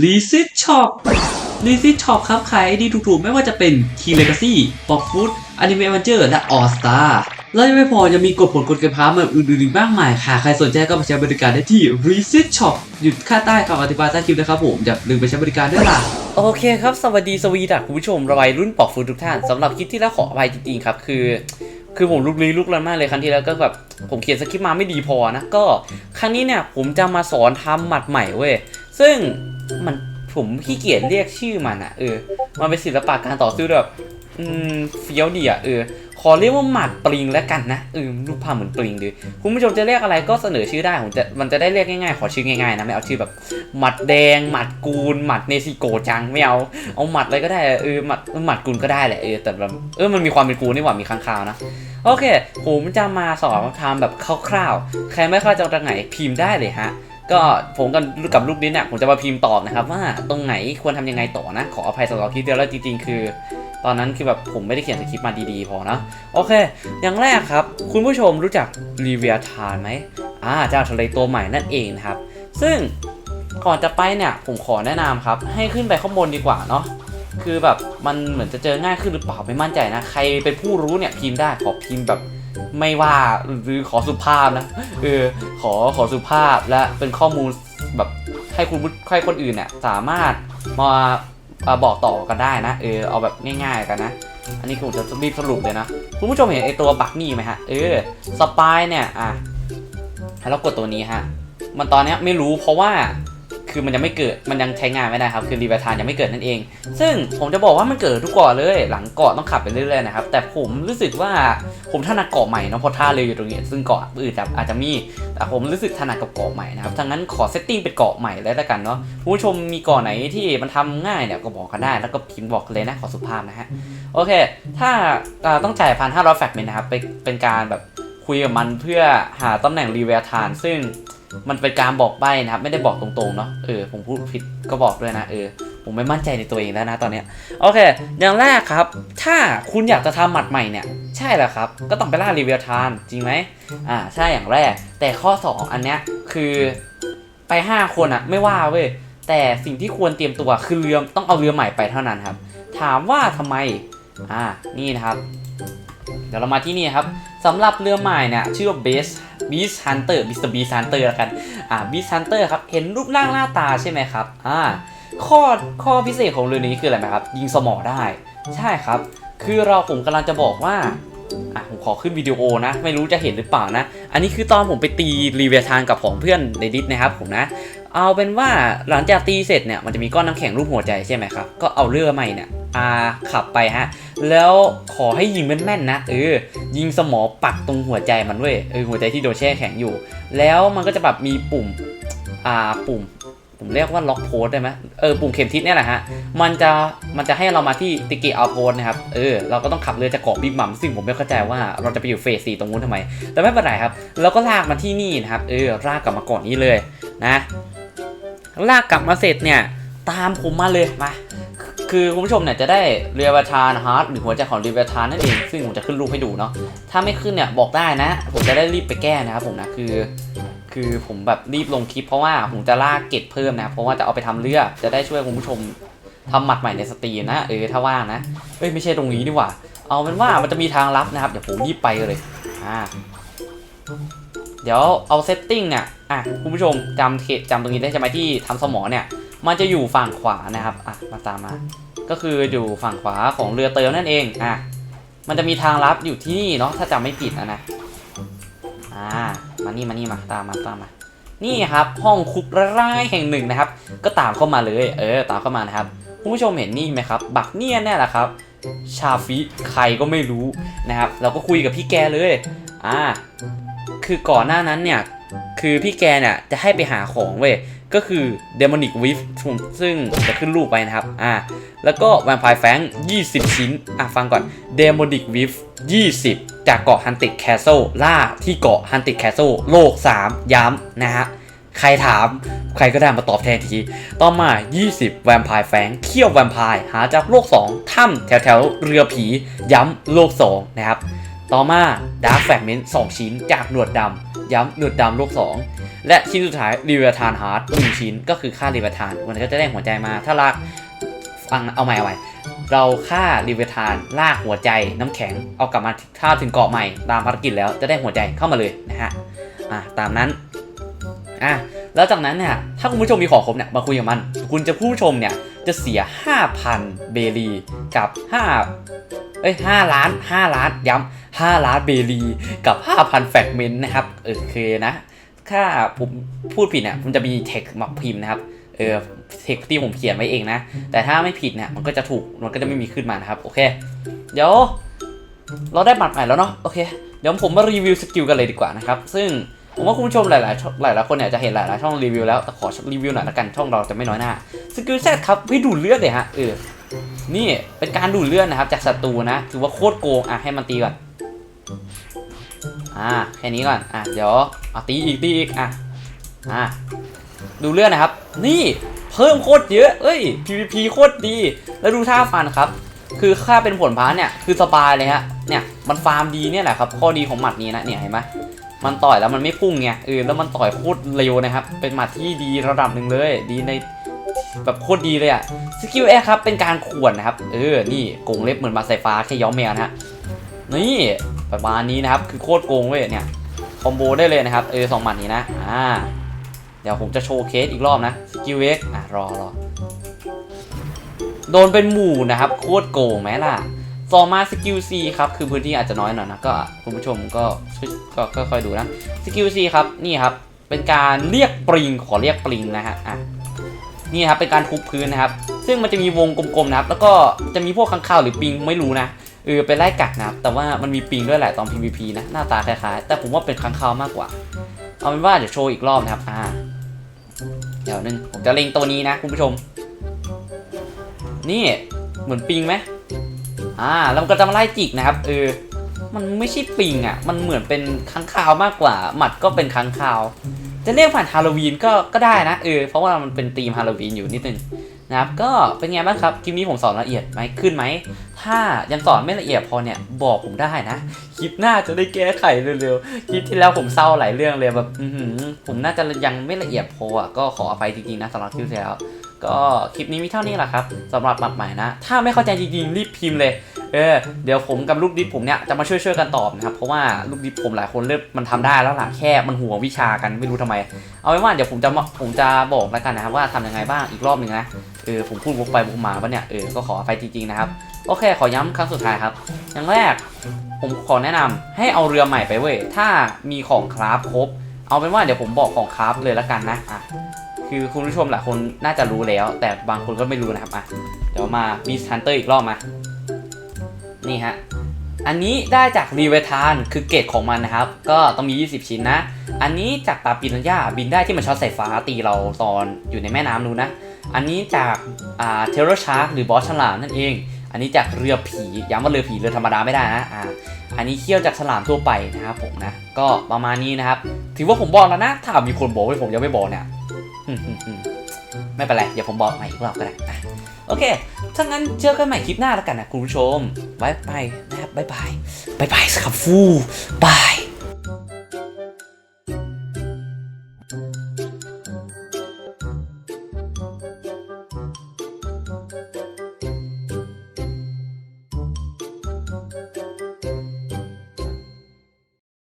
l e s i t Shop l e s i t Shop ครับขายดีถูกๆ ไม่ว่าจะเป็น Key Legacy Pop Food Anime Adventure และ All Star แล้วยังไม่พอยังมีกฎผลกฎกณฑ์พาร์ทแบบอื่นๆอีกมากมายหากใครสนใจก็ไปใช้บริการได้ที่ r e s i t Shop หยุดค่าใต้คำอธิบายใต้คลิปนะครับผมอย่าลืมไปใช้บริการด้วยล่ะ โอเคครับ สวัสดีสวีดักคุณผู้ชมระบายรุ่นปอกฟูทุกท่านสำหรับคลิปที่แล้วขออภัยจริงๆครับ คือ คือผมลุกลี้ลุกลันมากเลยครั้งที่แล้วก็แบบผมเขียนสคริปต์มาไม่ดีพอนะก็ ครั้งนี้เนี่ยผมจะมาสอนทำหมัดใหม่เว้ยซึ่ง มันผมขี้เกียจเรียกชื่อมันอะเออ มันเป็นศิลปะการต่อสู้แบบอืมเฟี้ยวดีอะเออ ขอเรียกว่าหมัดปริงแล้วกันนะเออรูปภาพเหมือนปริงดีคุณผู้ชมจะเรียกอะไรก็เสนอชื่อได้ผมจะมันจะได้เรียกง่ายๆ ขอชื่อง่ายๆนะไม่เอาชื่อแบบหมัดแดงหมัดกูลหมัดเนซิโกจังไม่เอาเอาหมัดอะไรก็ได้เออหมัดหมัดกูลก็ได้แหละเออแต่แบบเออมันมีความเป็นกูลนี่หว่ามีค้างคาวนะโอเคผมจะมาสอนทำแบบคร่าวๆใครไม่เข้าใจตรงไหนพิมพ์ได้เลยฮะ ก็ผมกับกับลูกนี้เนี่ยผมจะมาพิมพ์ตอบนะครับ ว่าตรงไหนควรทำยังไงต่อนะ ขออภัยสำหรับคลิปเดียวแล้วจริงๆ คือ ตอนนั้นคือแบบผมไม่ได้เขียนสคริปต์มาดีๆ พอนะ โอเค อย่างแรกครับ คุณผู้ชมรู้จักรีเวียทานไหมอ่าเจ้าทะเลตัวใหม่นั่นเองนะครับ ซึ่งก่อนจะไปเนี่ยผมขอแนะนำครับ ให้ขึ้นไปข้างบนดีกว่าเนาะคือแบบมันเหมือนจะเจอง่ายขึ้นหรือเปล่าไม่มั่นใจนะ ใครเป็นผู้รู้เนี่ยพิมพ์ได้ขอพิมพ์แบบ ไม่ว่าหรือขอสุภาพนะเออขอขอสุภาพและเป็นข้อมูลแบบให้คุณผู้ให้คนอื่นเนี่ยสามารถมามาบอกต่อกันได้นะ เออเอาแบบง่าย ๆกันนะ อันนี้ผมจะรีบสรุปเลยนะ คุณผู้ชมเห็นไอตัวบักนี่ไหมฮะ เออสปายเนี่ยอะให้เรากดตัวนี้ฮะ มันตอนนี้ไม่รู้เพราะว่า คือมันยังไม่เกิดมันยังใช้งานไม่ได้ครับ คือรีเวทานยังไม่เกิดนั่นเอง ซึ่งผมจะบอกว่ามันเกิดทุกเกาะเลย หลังเกาะต้องขับไปเรื่อยๆนะครับ แต่ผมรู้สึกว่าผมถนัดเกาะใหม่เนาะเพราะท่าเรืออยู่ตรงนี้ ซึ่งเกาะอื่นอาจจะมี แต่ผมรู้สึกถนัดกับเกาะใหม่นะครับทั้งนั้นขอเซตติ้งเป็นเกาะใหม่เลยแล้วกันเนาะผู้ชมมีเกาะไหนที่มันทำง่ายเนี่ยก็บอกกันได้ แล้วก็พิมพ์บอกเลยนะขอสุภาพนะฮะ โอเค ถ้าต้องจ่ายพันห้าร้อยแฟกเมนนะครับ เป็นการแบบคุยกับมันเพื่อหาตำแหน่งรีเวทาน ซึ่ง มันเป็นการบอกใบ้นะครับ ไม่ได้บอกตรงๆเนาะเออผมพูดผิดก็บอกด้วยนะเออผมไม่มั่นใจในตัวเองแล้วนะตอนเนี้ยโอเค อย่างแรกครับ ถ้าคุณอยากจะทำหมัดใหม่เนี่ย ใช่แหละครับ ก็ต้องไปล่ารีเวลทานจริงไหมอ่าใช่อย่างแรก แต่ข้อ 2 อันเนี้ยคือไป 5 คนอะไม่ว่าเว้ยแต่สิ่งที่ควรเตรียมตัวคือเรือต้องเอาเรือใหม่ไปเท่านั้นครับ ถามว่าทำไมอ่านี่นะครับ เดี๋ยวเรามาที่นี่ครับสำหรับเรือใหม่เนี่ยชื่อว่า Beast Beast Hunter Mr. Beast Hunter แล้วกันอ่า Beast Hunter ครับเห็นรูปร่างหน้าตาใช่ไหมครับอ่าข้อข้อพิเศษของเรือนี้คืออะไรไหมครับ ยิงสมอได้ ใช่ครับ คือเราผมกำลังจะบอกว่าอะผมขอขึ้นวิดีโอนะ ไม่รู้จะเห็นหรือเปล่านะ อันนี้คือตอนผมไปตีรีเวทานกับของเพื่อนในดิสนะครับผมนะ เอาเป็นว่าหลังจากตีเสร็จเนี่ยมันจะมีก้อนน้ำแข็งรูปหัวใจใช่ไหมครับ ก็เอาเรือใหม่เนี่ยอาขับไปฮะ แล้วขอให้ยิงแม่นๆนะเออยิงสมอปักตรงหัวใจมันเว้ยเออหัวใจที่โดนแช่แข็งอยู่ แล้วมันก็จะแบบมีปุ่มอ่าปุ่ม ผมเรียกว่าล็อกโพสได้ไหมเออปุ่มเข็มทิศเนี่ยแหละฮะมันจะมันจะให้เรามาที่ติกิเอาโพสนะครับเออเราก็ต้องขับเรือจากเกาะบิ๊กมัมซึ่งผมไม่เข้าใจว่าเราจะไปอยู่เฟสสี่ตรงนู้นทำไม แต่ไม่เป็นไรครับเราก็ลากมาที่นี่นะครับเออลากกลับมาก่อนนี้เลยนะ ลากกลับมาเสร็จเนี่ย ตามผมมาเลยมาคือคุณผู้ชมเนี่ยจะได้เรียบทานฮาร์ดหรือหัวใจของเรียบทานนั่นเองซึ่งผมจะขึ้นรูปให้ดูเนาะถ้าไม่ขึ้นเนี่ยบอกได้นะ ผมจะได้รีบไปแก้นะครับผมนะคือ คือผมแบบรีบลงคลิปเพราะว่าผมจะลากเก็บเพิ่มนะเพราะว่าจะเอาไปทำเลือจะได้ช่วยคุณผู้ชมทำหมัดใหม่ในสตรีนะเออถ้าว่างนะเอ้ยไม่ใช่ตรงนี้ดีกว่า เอาเป็นว่ามันจะมีทางลับนะครับเดี๋ยวผมรีบไปเลยอ่า เดี๋ยวเอาเซตติ้งเนี่ยอะคุณผู้ชมจำเขตจำตรงนี้ได้ใช่ไหมที่ทำสมอเนี่ย มันจะอยู่ฝั่งขวานะครับอะมาตามมา ก็คืออยู่ฝั่งขวาของเรือเติมนั่นเองอะมันจะมีทางลับอยู่ที่นี่เนาะถ้าจำไม่ผิดนะนะอ่ามานี่มานี่มาตามมาตามมา นี่ครับห้องคุกร้ายแห่งหนึ่งนะครับ ก็ตามเข้ามาเลย เออตามเข้ามานะครับคุณผู้ชมเห็นนี่ไหมครับ บักเนียนเนี่ยแหละครับ ชาฟิใครก็ไม่รู้นะครับ เราก็คุยกับพี่แกเลย อ่า คือก่อนหน้านั้นเนี่ย คือพี่แกเนี่ยจะให้ไปหาของเว้ย ก็คือ Demonic w i f ซึ่งจะขึ้นรูปไปนะครับ อ่า แล้วก็ Vampire Fang 20 ชิ้น อะฟังก่อน Demonic w i f 20 จากเกาะ Haunted Castle ล่าที่เกาะ Haunted Castle โลก 3 ย้ำนะฮะใครถามใครก็ได้มาตอบแทนที ต่อมา 20 Vampire Fang เขี้ยว Vampire หาจากโลก 2 ถ้ำแถวแถวเรือผี ย้ำโลก 2 นะครับ ต่อมา Dark Fragment 2ชิ้นจากหนวดดำย้ำหนวดดำโลก2และชิ้นสุดท้ายรีเวทานฮาร์ดหนึ่งชิ้นก็คือค่ารีเวทานมันก็จะได้หัวใจมาถ้าลากฟังเอาใหม่เอาใหม่เราฆ่ารีเวทานลากหัวใจน้ำแข็งเอากลับมาถ้าถึงเกาะใหม่ตามภารกิจแล้วจะได้หัวใจเข้ามาเลยนะฮะอะตามนั้นอะแล้วจากนั้นเนี่ยถ้าคุณผู้ชมมีของครบเนี่ยมาคุยกับมัน คุณจะผู้ชมเนี่ยจะเสีย 5,000 เบลีกับ 5 เอ้ย5ล้าน5ล้านย้ำ5ล้านเบลีกับ5,000แฟกเมนต์นะครับเออโอเคนะถ้าผมพูดผิดเนี่ยมันจะมีเทคมาพิมพ์นะครับเออเทคที่ผมเขียนไว้เองนะ แต่ถ้าไม่ผิดเนี่ยมันก็จะถูกมันก็จะไม่มีขึ้นมานะครับ โอเค เดี๋ยว เราได้บัตรใหม่แล้วเนาะโอเค เดี๋ยวผมมารีวิวสกิลกันเลยดีกว่านะครับ ซึ่งผมว่าคุณผู้ชมหลายๆช่องหลายๆคนเนี่ยจะเห็นหลายๆช่องรีวิวแล้วแต่ขอรีวิวหน่อยละกันช่องเราจะไม่น้อยหน้าสกิลแซดครับให้ดูดเลือดเลยฮะเออ นี่เป็นการดูดเลือดนะครับ จากศัตรูนะถือว่าโคตรโกงอะให้มันตีก่อนอ่าแค่นี้ก่อนอะเดี๋ยวเอาตีอีกตีอีกอะอะดูเลือดนะครับ นี่เพิ่มโคตรเยอะเอ้ย PVP โคตรดี แล้วดูท่าฟันครับ คือค่าเป็นผลพาเนี่ยคือสบายเลยฮะเนี่ยมันฟาร์มดีเนี่ยแหละครับ ข้อดีของหมัดนี้นะเนี่ยเห็นไหมมันต่อยแล้วมันไม่พุ่งไงเออแล้วมันต่อยโคตรเร็วนะครับ เป็นหมัดที่ดีระดับหนึ่งเลย ดีใน แบบโคตรดีเลยอะสกิลแอร์ครับเป็นการข่วนนะครับ เออ นี่โกงเล็บเหมือนมาใส่ฟ้าแค่ย้อมแมวนะฮะ นี่ประมาณนี้นะครับ คือโคตรโกงเว้ยเนี่ย คอมโบได้เลยนะครับ เออสองหมัดนี้นะ อ่า เดี๋ยวผมจะโชว์เคสอีกรอบนะสกิลเอ็กอะรอรอ โดนเป็นหมู่นะครับ โคตรโกงไหมล่ะต่อมาสกิล C ครับ คือพื้นที่อาจจะน้อยหน่อยนะ ก็คุณผู้ชมก็ช่วยก็ก็ค่อยดูนะ สกิล C ครับ นี่ครับ เป็นการเรียกปริง ขอเรียกปริงนะฮะ อะ นี่ครับเป็นการทุบพื้นนะครับ ซึ่งมันจะมีวงกลมๆนะครับ แล้วก็จะมีพวกข้างคาวหรือปิงไม่รู้นะเออเป็นไล่กัดนะครับ แต่ว่ามันมีปิงด้วยแหละตอน PVP นะหน้าตาคล้ายๆ แต่ผมว่าเป็นค้างคาวมากกว่า เอาเป็นว่าเดี๋ยวโชว์อีกรอบนะครับอ่าเดี๋ยวนึงผมจะเล็งตัวนี้นะคุณผู้ชม นี่เหมือนปิงไหมอ่าแล้วมันก็จะมาไล่จิกนะครับเออมันไม่ใช่ปิงอะ มันเหมือนเป็นค้างคาวมากกว่า หมัดก็เป็นค้างคาว จะเรียกผ่านฮาโลวีนก็ก็ได้นะเออเพราะว่ามันเป็นธีมฮาโลวีนอยู่นิดนึงนะครับก็เป็นไงบ้างครับคลิปนี้ผมสอนละเอียดไหมขึ้นไหม ถ้ายังสอนไม่ละเอียดพอเนี่ยบอกผมได้นะ คลิปหน้าจะได้แก้ไขเร็วๆคลิปที่แล้วผมเศร้าหลายเรื่องเลยแบบผมน่าจะยังไม่ละเอียดพออะก็ขออภัยจริงๆนะสำหรับคลิปที่แล้ว ก็คลิปนี้มีเท่านี้แหละครับสำหรับหมัดใหม่นะ ถ้าไม่เข้าใจจริงๆรีบพิมพ์เลย เออเดี๋ยวผมกับลูกดิฟผมเนี่ยจะมาช่วยๆกันตอบนะครับ เพราะว่าลูกดิฟผมหลายคนเริ่มมันทำได้แล้วล่ะแค่มันหัววิชากันไม่รู้ทำไม เอาไว้ว่าเดี๋ยวผมจะมาผมจะบอกแล้วกันนะครับว่าทำยังไงบ้างอีกรอบหนึ่งนะ เออผมพูดวกไปวกมาปะเนี่ยเออก็ขออภัยจริงๆนะครับ โอเคขอย้ำครั้งสุดท้ายครับอย่างแรกผมขอแนะนำให้เอาเรือใหม่ไปเว้ยถ้ามีของคราฟครบเอาเป็นว่าเดี๋ยวผมบอกของคราฟเลยแล้วกันนะอะ คือคุณผู้ชมหลายคนน่าจะรู้แล้ว แต่บางคนก็ไม่รู้นะครับอะเดี๋ยวมาบีสฮันเตอร์อีกรอบมา นี่ฮะ อันนี้ได้จากรีเวทานคือเกรดของมันนะครับ ก็ต้องมี 20 ชิ้นนะ อันนี้จากตาปิรันย่าบินได้ที่มันช็อตสายฟ้าตีเราตอนอยู่ในแม่น้ำนู้นนะ อันนี้จากอ่าเทเลชาร์กหรือบอสฉลามนั่นเอง อันนี้จากเรือผีย้ำว่าเรือผีเรือธรรมดาไม่ได้นะอ่าอันนี้เขี้ยวจากฉลามทั่วไปนะครับผมนะ ก็ประมาณนี้นะครับ ถือว่าผมบอกแล้วนะ ถ้ามีคนบอกให้ผมยังไม่บอกเนี่ย ไม่เป็นไร เดี๋ยวผมบอกใหม่อีกรอบก็ได้อะโอเค ถ้างั้นเจอกันใหม่คลิปหน้าแล้วกันนะคุณผู้ชม ไว้ไปนะครับบ๊ายบายบ๊ายบายสครับฟูบาย